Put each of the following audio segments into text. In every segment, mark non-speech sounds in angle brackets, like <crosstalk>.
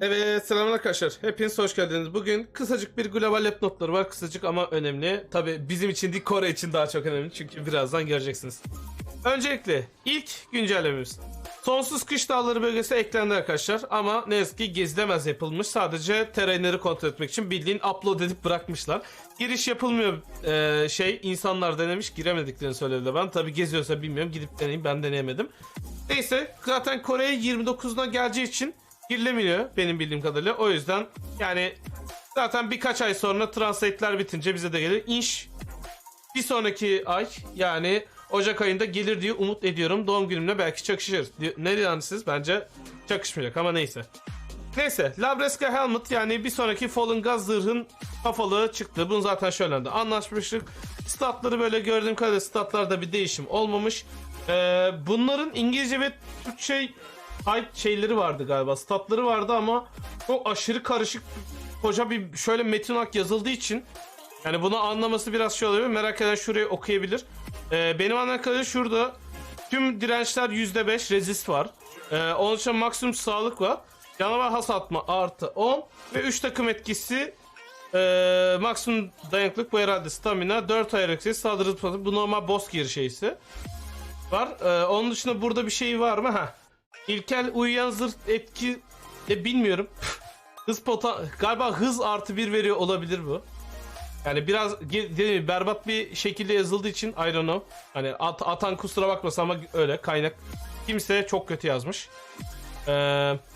Evet selamlar arkadaşlar. Hepiniz hoş geldiniz. Bugün kısacık bir global lab notları var. Kısacık ama önemli. Tabi bizim için değil Kore için daha çok önemli. Çünkü birazdan göreceksiniz. Öncelikle ilk güncellememiz. Sonsuz kış dağları bölgesi eklendi arkadaşlar. Ama ne yazık ki gezilemez yapılmış. Sadece terrenleri kontrol etmek için bildiğin upload edip bırakmışlar. Giriş yapılmıyor ee, şey. insanlar denemiş giremediklerini söyledi bana. Tabi geziyorsa bilmiyorum. Gidip deneyeyim ben deneyemedim. Neyse zaten Kore'ye 29'una geleceği için girilemiyor benim bildiğim kadarıyla. O yüzden yani zaten birkaç ay sonra translate'ler bitince bize de gelir. İnş bir sonraki ay yani Ocak ayında gelir diye umut ediyorum. Doğum günümle belki çakışır. Di- Ne diyorsunuz? Bence çakışmayacak ama neyse. Neyse Labreska Helmet yani bir sonraki Fallen Gaz zırhın kafalığı çıktı. Bunu zaten şöyle anlaşmıştık. Statları böyle gördüğüm kadarıyla statlarda bir değişim olmamış. Ee, bunların İngilizce ve Türkçe type şeyleri vardı galiba. Statları vardı ama çok aşırı karışık koca bir şöyle metin olarak yazıldığı için yani bunu anlaması biraz şey oluyor. Merak eden şurayı okuyabilir. Ee, benim anladığım kadarıyla şurada tüm dirençler %5 resist var. Ee, onun için maksimum sağlık var. Canavar has atma artı 10 ve 3 takım etkisi ee, maksimum dayanıklık bu herhalde stamina 4 ayar etkisi saldırı zıplatı bu normal boss gear şeysi var. Ee, onun dışında burada bir şey var mı? Ha. İlkel uyuyan zırh etki e, bilmiyorum. hız pota galiba hız artı bir veriyor olabilir bu. Yani biraz dediğim berbat bir şekilde yazıldığı için I don't know. Hani at- atan kusura bakmasın ama öyle kaynak. Kimse çok kötü yazmış. Ee,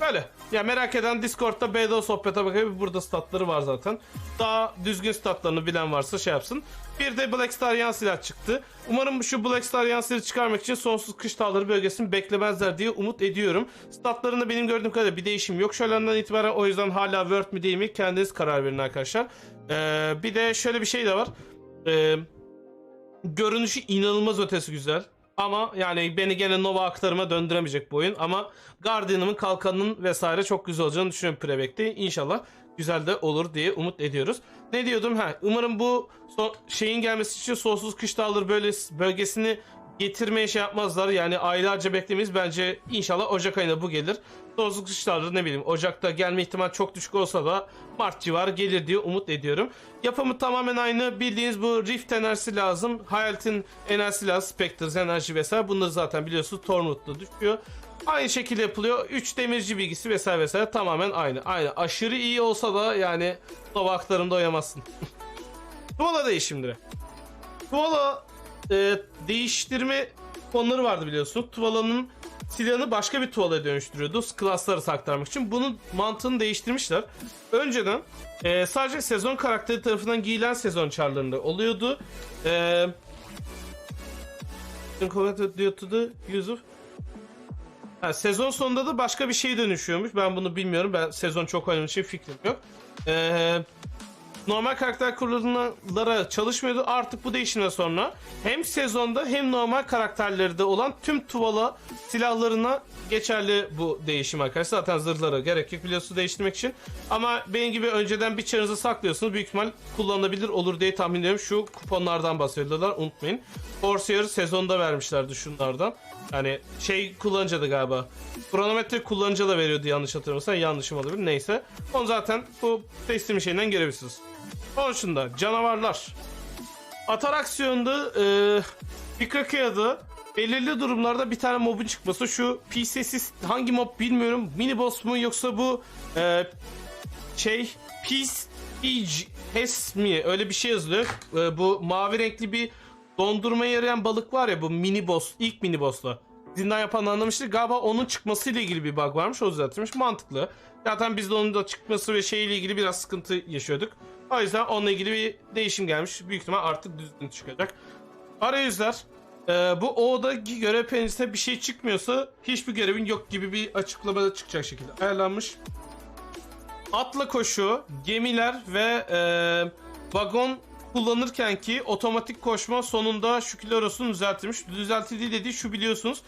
böyle. Ya merak eden Discord'da BDO sohbete bakabilir. Burada statları var zaten. Daha düzgün statlarını bilen varsa şey yapsın. Bir de Black Star yan silah çıktı. Umarım şu Black Star yan silahı çıkarmak için sonsuz kış dağları bölgesini beklemezler diye umut ediyorum. Statlarında benim gördüğüm kadarıyla bir değişim yok şu andan itibaren. O yüzden hala Word mi değil mi kendiniz karar verin arkadaşlar. Ee, bir de şöyle bir şey de var. Ee, görünüşü inanılmaz ötesi güzel. Ama yani beni gene Nova aktarıma döndüremeyecek bu oyun. Ama Guardian'ımın kalkanının vesaire çok güzel olacağını düşünüyorum Prebek'te. İnşallah güzel de olur diye umut ediyoruz. Ne diyordum? Ha, umarım bu son, şeyin gelmesi için sonsuz kış dağları böyle bölgesini getirmeye şey yapmazlar. Yani aylarca beklemeyiz. Bence inşallah Ocak ayında bu gelir. Sonsuz kış dağları ne bileyim Ocak'ta gelme ihtimal çok düşük olsa da Mart civarı gelir diye umut ediyorum. Yapımı tamamen aynı. Bildiğiniz bu Rift enerjisi lazım. Hayalet'in enerjisi lazım. Spectres enerji vesaire. Bunları zaten biliyorsunuz Tormut'ta düşüyor. Aynı şekilde yapılıyor. 3 demirci bilgisi vesaire vesaire tamamen aynı. Aynı. Aşırı iyi olsa da yani Nova aktarımda oyamazsın. <laughs> Tuvala değişimleri. Tuvala e, değiştirme konuları vardı biliyorsun. Tuvala'nın silahını başka bir tuvalaya dönüştürüyordu. Klasları saklarmak için. Bunun mantığını değiştirmişler. Önceden e, sadece sezon karakteri tarafından giyilen sezon çarlarında oluyordu. E, diyordu Yusuf. Ha, sezon sonunda da başka bir şey dönüşüyormuş. Ben bunu bilmiyorum. Ben sezon çok oynamış için fikrim yok. Eee normal karakter kullanıcılara çalışmıyordu. Artık bu değişimden sonra hem sezonda hem normal karakterlerde olan tüm tuvala silahlarına geçerli bu değişim arkadaşlar. Zaten zırhlara gerek yok biliyorsunuz değiştirmek için. Ama benim gibi önceden bir çarınızı saklıyorsunuz. Büyük ihtimal kullanılabilir olur diye tahmin ediyorum. Şu kuponlardan bahsediyorlar unutmayın. Corsair sezonda vermişlerdi şunlardan. Yani şey kullanıcı da galiba. Kronometre kullanıcı da veriyordu yanlış hatırlamıyorsam. Yanlışım olabilir. Neyse. Onu zaten bu teslim şeyinden görebilirsiniz. Onun dışında canavarlar. Atar aksiyonda e, Pikakaya'da belirli durumlarda bir tane mobun çıkması. Şu PC'siz hangi mob bilmiyorum. Mini boss mu yoksa bu e, şey Peace Age Hes mi öyle bir şey yazılıyor. E, bu mavi renkli bir dondurmaya yarayan balık var ya bu mini boss ilk mini boss'la. Zindan yapan anlamıştır. Galiba onun çıkmasıyla ilgili bir bug varmış. O düzeltilmiş. Mantıklı. Zaten biz de onun da çıkması ve şeyle ilgili biraz sıkıntı yaşıyorduk. O yüzden onunla ilgili bir değişim gelmiş. Büyük ihtimal artık düzgün çıkacak. Arayüzler. e, bu O'daki görev penceresinde bir şey çıkmıyorsa hiçbir görevin yok gibi bir açıklamada çıkacak şekilde ayarlanmış. Atla koşu, gemiler ve e, vagon kullanırken ki otomatik koşma sonunda şu kilorosunu düzeltilmiş. Düzeltildiği dediği şu biliyorsunuz.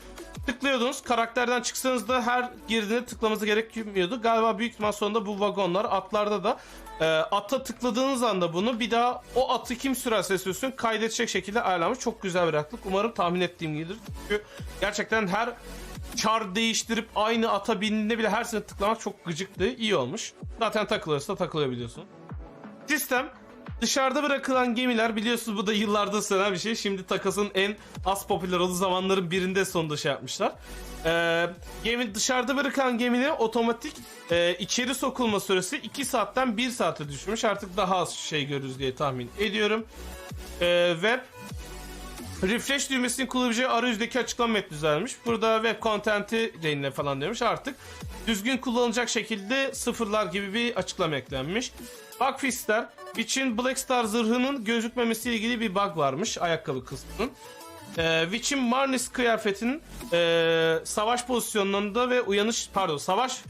Tıklıyordunuz. Karakterden çıksanız da her girdiğinde tıklamanıza gerekmiyordu. Galiba büyük ihtimal sonunda bu vagonlar atlarda da e, ata tıkladığınız anda bunu bir daha o atı kim sürerse sürsün kaydedecek şekilde ayarlanmış. Çok güzel bir raklık. Umarım tahmin ettiğim gibidir. Çünkü gerçekten her char değiştirip aynı ata bindiğinde bile her sene tıklamak çok gıcıktı. İyi olmuş. Zaten takılırsa takılıyor biliyorsun. Sistem dışarıda bırakılan gemiler biliyorsunuz bu da yıllardır süren bir şey. Şimdi takasın en az popüler olduğu zamanların birinde sonunda şey yapmışlar. Ee, gemi dışarıda bırakılan geminin otomatik e, içeri sokulma süresi 2 saatten 1 saate düşmüş. Artık daha az şey görürüz diye tahmin ediyorum. Ee, ve Refresh düğmesinin kullanabileceği arayüzdeki açıklama metni düzelmiş. Burada web content'i reyne falan demiş. Artık düzgün kullanılacak şekilde sıfırlar gibi bir açıklama eklenmiş. Bug fixler için Black Star zırhının gözükmemesiyle ilgili bir bug varmış ayakkabı kısmının. Ee, Witch'in Marnis kıyafetinin ee, savaş pozisyonlarında ve uyanış pardon savaş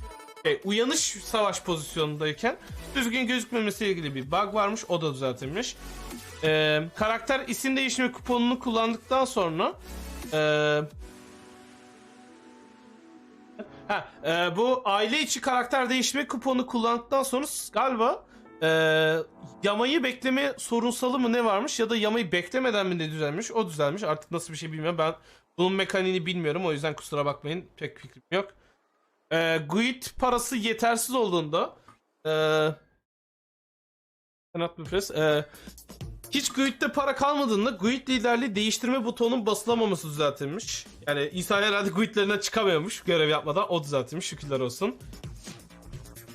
şey, uyanış savaş pozisyonundayken düzgün gözükmemesiyle ilgili bir bug varmış. O da düzeltilmiş. Ee, karakter isim değişimi kuponunu kullandıktan sonra ee, ha, ee, bu aile içi karakter değişimi kuponu kullandıktan sonra galiba ee, yamayı bekleme sorunsalı mı ne varmış ya da yamayı beklemeden mi ne düzelmiş? O düzelmiş. Artık nasıl bir şey bilmiyorum. Ben bunun mekaniğini bilmiyorum. O yüzden kusura bakmayın. Pek fikrim yok. Ee, Guild parası yetersiz olduğunda ee, Cannot be pressed. Ee, hiç Guild'de para kalmadığında Guild liderliği değiştirme butonunun basılamaması düzeltilmiş. Yani İsa herhalde Guild'lerinden çıkamıyormuş görev yapmadan o düzeltilmiş şükürler olsun.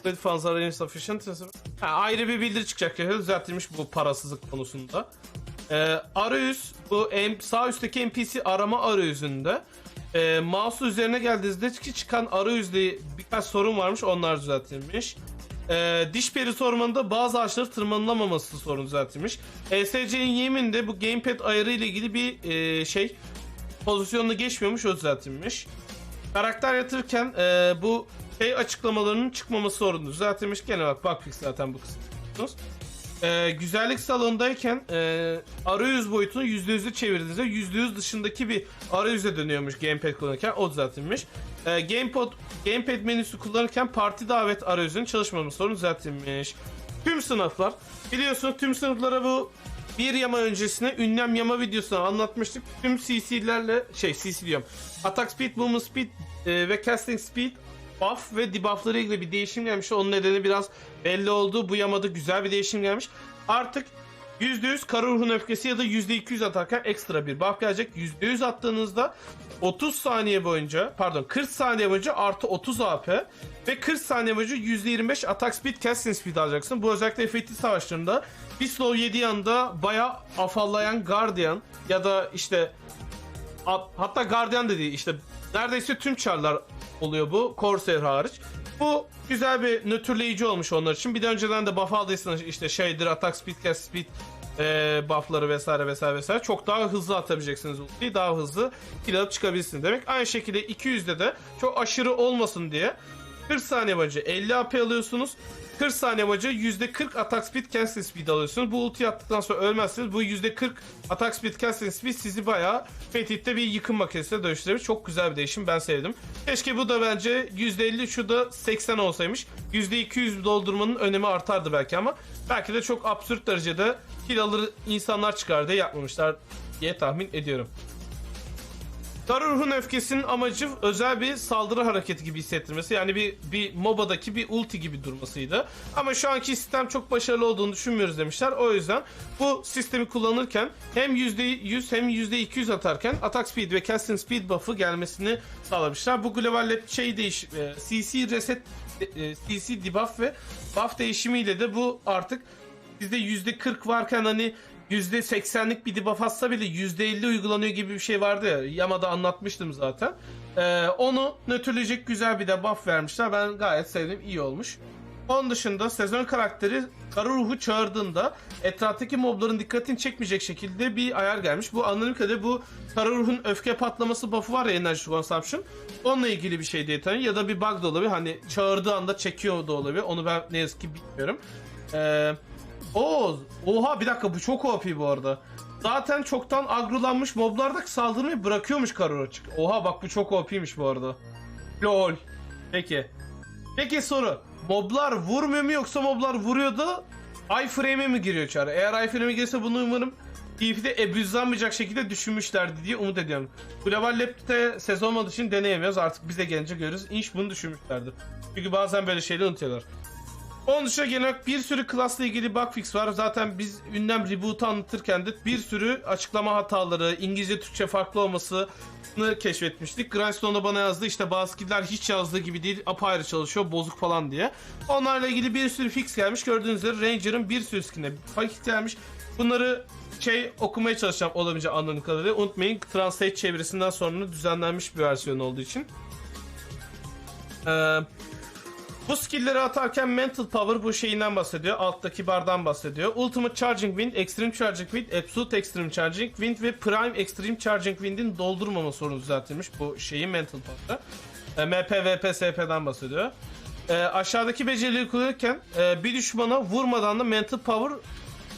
Credit funds are insufficient. Ha, ayrı bir bildiri çıkacak şekilde düzeltilmiş bu parasızlık konusunda. Ee, arayüz bu sağ üstteki NPC arama arayüzünde e, mouse üzerine geldiğinizde çıkan arayüzde birkaç sorun varmış onlar düzeltilmiş. E, diş perisi ormanında bazı ağaçları tırmanılamaması sorunu düzeltilmiş. ESC'nin yeminde bu gamepad ayarı ile ilgili bir e, şey pozisyonunu geçmiyormuş o düzeltilmiş. Karakter yatırırken e, bu şey açıklamalarının çıkmaması sorunu düzeltilmiş. Gene bak fix zaten bu kısmı. Ee, güzellik salonundayken e, arayüz boyutunu %100'e çevirdiğinizde %100 dışındaki bir arayüze dönüyormuş gamepad kullanırken o düzeltilmiş. Ee, gamepad, gamepad menüsü kullanırken parti davet arayüzünün çalışmaması sorunu düzeltilmiş. Tüm sınıflar biliyorsunuz tüm sınıflara bu bir yama öncesine ünlem yama videosunu anlatmıştık. Tüm CC'lerle şey CC diyorum. Attack speed, movement speed e, ve casting speed buff ve debuffları ilgili bir değişim gelmiş. Onun nedeni biraz belli oldu. Bu yamada güzel bir değişim gelmiş. Artık %100 kara ruhun öfkesi ya da %200 atarken ekstra bir buff gelecek. %100 attığınızda 30 saniye boyunca pardon 40 saniye boyunca artı 30 AP ve 40 saniye boyunca %25 attack speed casting speed alacaksın. Bu özellikle efektif savaşlarında slow yediği anda baya afallayan Guardian ya da işte Hat- hatta Guardian da değil işte neredeyse tüm çarlar oluyor bu Corsair hariç. Bu güzel bir nötrleyici olmuş onlar için. Bir de önceden de buff aldıysanız işte şeydir attack speed, cast speed e, buffları vesaire vesaire vesaire çok daha hızlı atabileceksiniz ultiyi. Daha hızlı kill alıp çıkabilirsiniz demek. Aynı şekilde 200'de de çok aşırı olmasın diye 40 saniye boyunca 50 AP alıyorsunuz. 40 saniye boyunca %40 attack speed cancel speed alıyorsunuz. Bu ulti attıktan sonra ölmezsiniz. Bu %40 attack speed cancel speed sizi bayağı Fetih'te bir yıkım makinesine dönüştürebilir. Çok güzel bir değişim. Ben sevdim. Keşke bu da bence %50 şu da 80 olsaymış. %200 doldurmanın önemi artardı belki ama belki de çok absürt derecede kill alır insanlar çıkar diye yapmamışlar diye tahmin ediyorum. Kara ruhun öfkesinin amacı özel bir saldırı hareketi gibi hissettirmesi. Yani bir bir MOBA'daki bir ulti gibi durmasıydı. Ama şu anki sistem çok başarılı olduğunu düşünmüyoruz demişler. O yüzden bu sistemi kullanırken hem %100 hem %200 atarken attack speed ve casting speed buff'ı gelmesini sağlamışlar. Bu global şey değiş e, CC reset e, CC debuff ve buff değişimiyle de bu artık sizde %40 varken hani %80'lik bir debuff atsa bile %50 uygulanıyor gibi bir şey vardı ya. Yamada anlatmıştım zaten. Ee, onu nötrleyecek güzel bir debuff vermişler. Ben gayet sevdim. iyi olmuş. Onun dışında sezon karakteri kara ruhu çağırdığında etraftaki mobların dikkatini çekmeyecek şekilde bir ayar gelmiş. Bu anladığım kadarıyla bu kara ruhun öfke patlaması buff'u var ya enerji consumption. Onunla ilgili bir şey diye tanıyorum. Ya da bir bug da olabilir. Hani çağırdığı anda çekiyor da olabilir. Onu ben ne yazık ki bilmiyorum. Eee Oo, oha bir dakika bu çok OP bu arada. Zaten çoktan agrolanmış moblar da saldırmayı bırakıyormuş Karor açık. Oha bak bu çok OP'ymiş bu arada. Lol. Peki. Peki soru. Moblar vurmuyor mu yoksa moblar vuruyor da iframe'e mi giriyor çare? Eğer iframe'e girse bunu umarım PvP'de abuzlanmayacak şekilde düşünmüşlerdi diye umut ediyorum. Global Lab'de sezon olmadığı için deneyemiyoruz. Artık bize gelince görürüz. İnş bunu düşünmüşlerdi. Çünkü bazen böyle şeyleri unutuyorlar. Onun dışında genel olarak bir sürü klasla ilgili bug fix var. Zaten biz ünlem reboot'u anlatırken de bir sürü açıklama hataları, İngilizce Türkçe farklı olmasını keşfetmiştik. Grindstone'da bana yazdı işte bazı skill'ler hiç yazdığı gibi değil apayrı çalışıyor bozuk falan diye. Onlarla ilgili bir sürü fix gelmiş. Gördüğünüz üzere Ranger'ın bir sürü skin'e fix gelmiş. Bunları şey okumaya çalışacağım olabildiğince anladığım kadarıyla. Unutmayın Translate çevirisinden sonra düzenlenmiş bir versiyon olduğu için. Eee bu skill'leri atarken Mental Power bu şeyinden bahsediyor. Alttaki bardan bahsediyor. Ultimate Charging Wind, Extreme Charging Wind, Absolute Extreme Charging Wind ve Prime Extreme Charging Wind'in doldurmama sorunu düzeltilmiş bu şeyi Mental Power'da. E, MP, VP, SP'den bahsediyor. E, aşağıdaki becerileri kullanırken e, bir düşmana vurmadan da Mental Power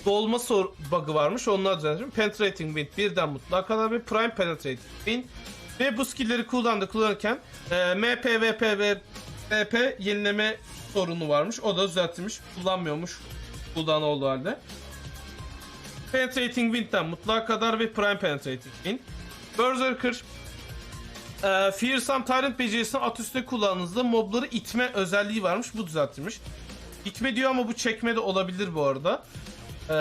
dolma sor bug'ı varmış. Onlar düzenlemiş. Penetrating Wind birden mutlaka kadar bir Prime Penetrating Wind. Ve bu skill'leri kullandı kullanırken e, MP, VP ve VP yenileme sorunu varmış. O da düzeltilmiş. Kullanmıyormuş. Cooldown olduğu halde. Penetrating Wind'den mutlaka kadar ve Prime Penetrating Wind. Berserker e, Fearsome Tyrant becerisini at üstüne kullandığınızda mobları itme özelliği varmış. Bu düzeltilmiş. İtme diyor ama bu çekme de olabilir bu arada. E,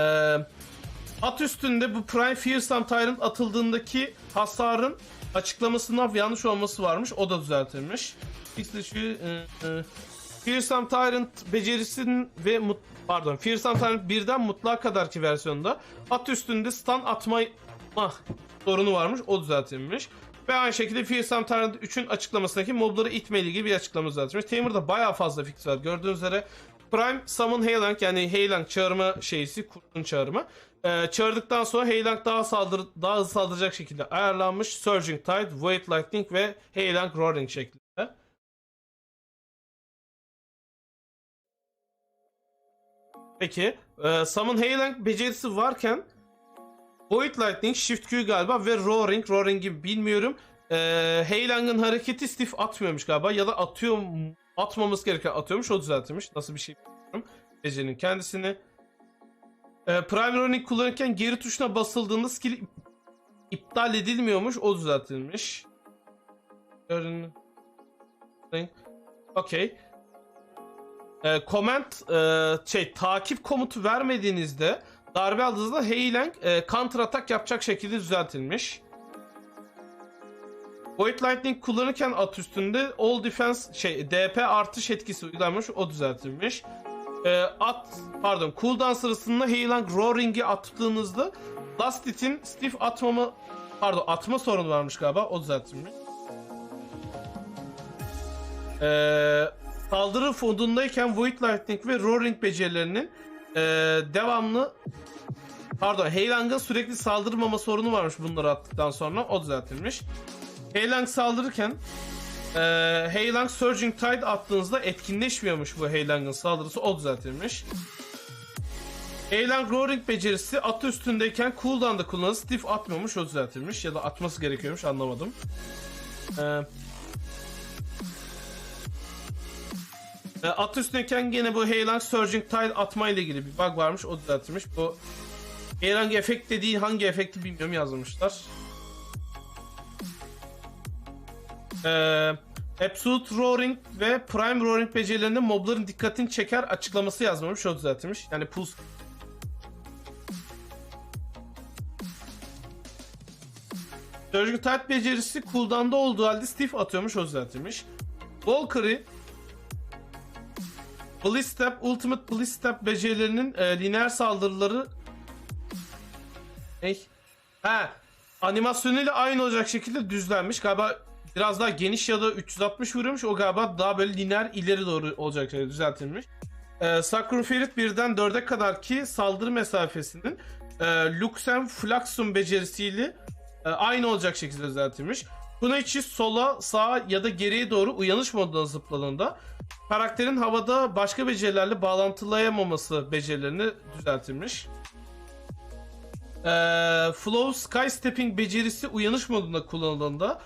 at üstünde bu Prime Fearsome Tyrant atıldığındaki hasarın açıklamasından yanlış olması varmış. O da düzeltilmiş. İşte şu e, e, Fearsome Tyrant becerisinin ve mut, pardon Fearsome Tyrant birden mutlak kadarki versiyonda at üstünde stun atma ah, sorunu varmış. O düzeltilmiş. Ve aynı şekilde Fearsome Tyrant 3'ün açıklamasındaki mobları itme ile ilgili bir açıklama düzeltilmiş. Tamer'da bayağı fazla fix var. Gördüğünüz üzere Prime Summon Heylang yani Heylang çağırma şeysi, kurtun çağırma. Ee, çağırdıktan sonra Heylang daha saldır daha hızlı saldıracak şekilde ayarlanmış. Surging Tide, Void Lightning ve Heylang Roaring şeklinde. Peki, e, Summon Heylang becerisi varken Void Lightning, Shift Q galiba ve Roaring, Roaring'i bilmiyorum. E, Heylang'ın hareketi stiff atmıyormuş galiba ya da atıyor atmamız gereken atıyormuş o düzeltilmiş. Nasıl bir şey bilmiyorum. Becerinin kendisini. E, Prime Roaring kullanırken geri tuşuna basıldığında skill iptal edilmiyormuş o düzeltilmiş. Gördün Okey. E, comment e, şey takip komutu vermediğinizde darbe aldığınızda Heylang e, counter atak yapacak şekilde düzeltilmiş. Void Lightning kullanırken at üstünde All Defense şey DP artış etkisi uygulanmış o düzeltilmiş. E, at pardon cooldown sırasında Heylang Roaring'i attığınızda Last Hit'in stiff atmama pardon atma sorunu varmış galiba o düzeltilmiş. Eee saldırı fondundayken Void Lightning ve Roaring becerilerinin e, devamlı pardon Heylang'a sürekli saldırmama sorunu varmış bunları attıktan sonra o düzeltilmiş. Heylang saldırırken e, Heylang Surging Tide attığınızda etkinleşmiyormuş bu Heylang'ın saldırısı o düzeltilmiş. Heylang Roaring becerisi atı üstündeyken cooldown'da kullanılır stiff atmıyormuş o düzeltilmiş ya da atması gerekiyormuş anlamadım. Eee E, at üstündeyken gene bu Heylang Surging Tide atma ile ilgili bir bug varmış. O düzeltilmiş. Bu Heylang efekt dediği hangi efekti bilmiyorum yazılmışlar. Ee, Absolute Roaring ve Prime Roaring becerilerinde mobların dikkatini çeker açıklaması yazmamış. O düzeltilmiş. Yani pulse Surging Tide becerisi cooldown'da olduğu halde stiff atıyormuş. O düzeltilmiş. Valkyrie Bliss Step, Ultimate Bliss Step becerilerinin e, lineer saldırıları Ney? Ha, animasyonuyla aynı olacak şekilde düzlenmiş. Galiba biraz daha geniş ya da 360 vuruyormuş. O galiba daha böyle lineer ileri doğru olacak şekilde düzeltilmiş. E, Sakura Ferit birden 4'e kadar ki saldırı mesafesinin e, Luxem Fluxum becerisiyle e, aynı olacak şekilde düzeltilmiş. Buna içi sola, sağa ya da geriye doğru uyanış moduna zıpladığında karakterin havada başka becerilerle bağlantılayamaması becerilerini düzeltilmiş. Ee, Flow Sky Stepping becerisi uyanış modunda kullanıldığında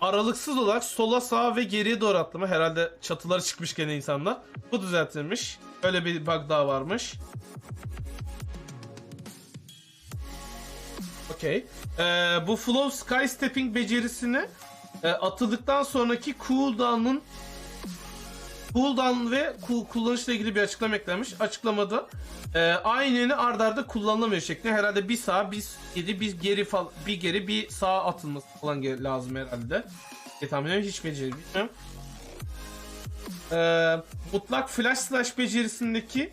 aralıksız olarak sola sağa ve geriye doğru atlama herhalde çatılara çıkmış gene insanlar. Bu düzeltilmiş. Öyle bir bug daha varmış. Okey. Ee, bu Flow Sky Stepping becerisini e, atıldıktan sonraki cooldown'un cooldown ve ku- kullanışla ilgili bir açıklama eklenmiş. Açıklamada e, aynını ardarda arda kullanılamıyor şeklinde herhalde bir sağ, bir geri, bir geri fal, bir geri, bir sağa atılması falan lazım herhalde. E, tahmin ediyorum hiç beceri. Ee, mutlak flash slash becerisindeki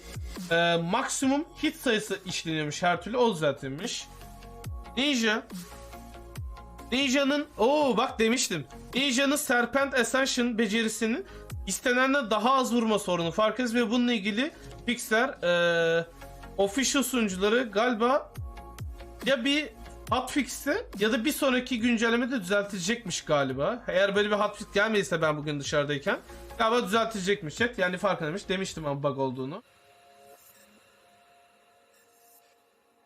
e, maksimum hit sayısı işleniyormuş her türlü o düzeltilmiş. Ninja Ninja'nın o bak demiştim. Ninja'nın Serpent Ascension becerisinin istenenden daha az vurma sorunu farkınız ve bununla ilgili Pixar e, official sunucuları galiba ya bir hotfix'te ya da bir sonraki güncellemede düzeltilecekmiş galiba. Eğer böyle bir hotfix gelmediyse ben bugün dışarıdayken galiba düzeltilecekmiş. chat. Yani farkındaymış. Demiştim ama bug olduğunu.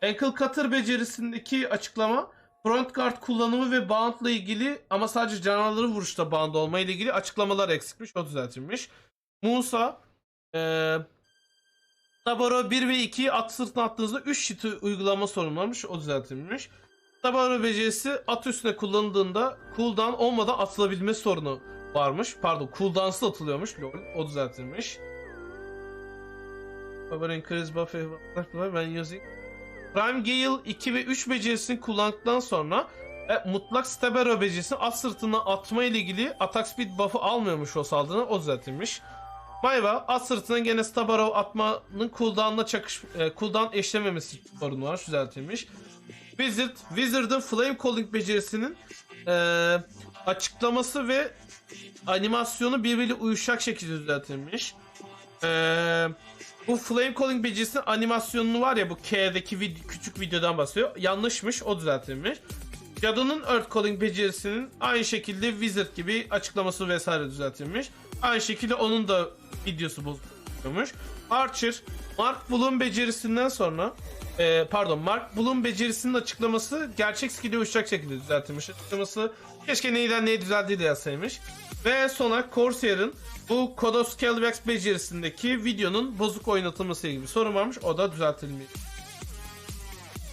Ankle Cutter becerisindeki açıklama front guard kullanımı ve bound'la ilgili ama sadece canavarları vuruşta bound olma ile ilgili açıklamalar eksikmiş. O düzeltilmiş. Musa eee Tabaro 1 ve 2'yi at sırtına attığınızda 3 shit'i uygulama sorunu varmış. O düzeltilmiş. Tabaro becerisi at üstüne kullanıldığında cooldown olmadan atılabilme sorunu varmış. Pardon cooldownsız atılıyormuş. Lol. O düzeltilmiş. Tabaro increase buff when using Prime Gale 2 ve 3 becerisini kullandıktan sonra e, mutlak Stabero becerisini at sırtına atma ile ilgili attack speed buff'ı almıyormuş o saldırına o düzeltilmiş. Mayva at sırtına gene Stabaro atmanın cooldown'la çakış e, cooldown eşlememesi sorunu var düzeltilmiş. Wizard, Wizard'ın Flame Calling becerisinin e, açıklaması ve animasyonu birbiriyle uyuşacak şekilde düzeltilmiş. Eee bu Flame Calling becerisinin animasyonunu var ya bu K'deki vid- küçük videodan bahsediyor. Yanlışmış o düzeltilmiş. Cadının Earth Calling becerisinin aynı şekilde Wizard gibi açıklaması vesaire düzeltilmiş. Aynı şekilde onun da videosu bozulmuş. Archer, Mark Bloom becerisinden sonra e, pardon Mark Bloom becerisinin açıklaması gerçek skill'e uyuşacak şekilde düzeltilmiş. Açıklaması keşke neyden neye düzeldiği de yazsaymış. Ve sona Corsair'ın bu Code of Scalabax becerisindeki videonun bozuk oynatılması bir sorun varmış. O da düzeltilmiş.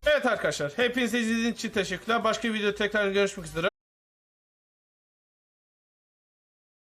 Evet arkadaşlar. Hepinize izlediğiniz için teşekkürler. Başka bir videoda tekrar görüşmek üzere.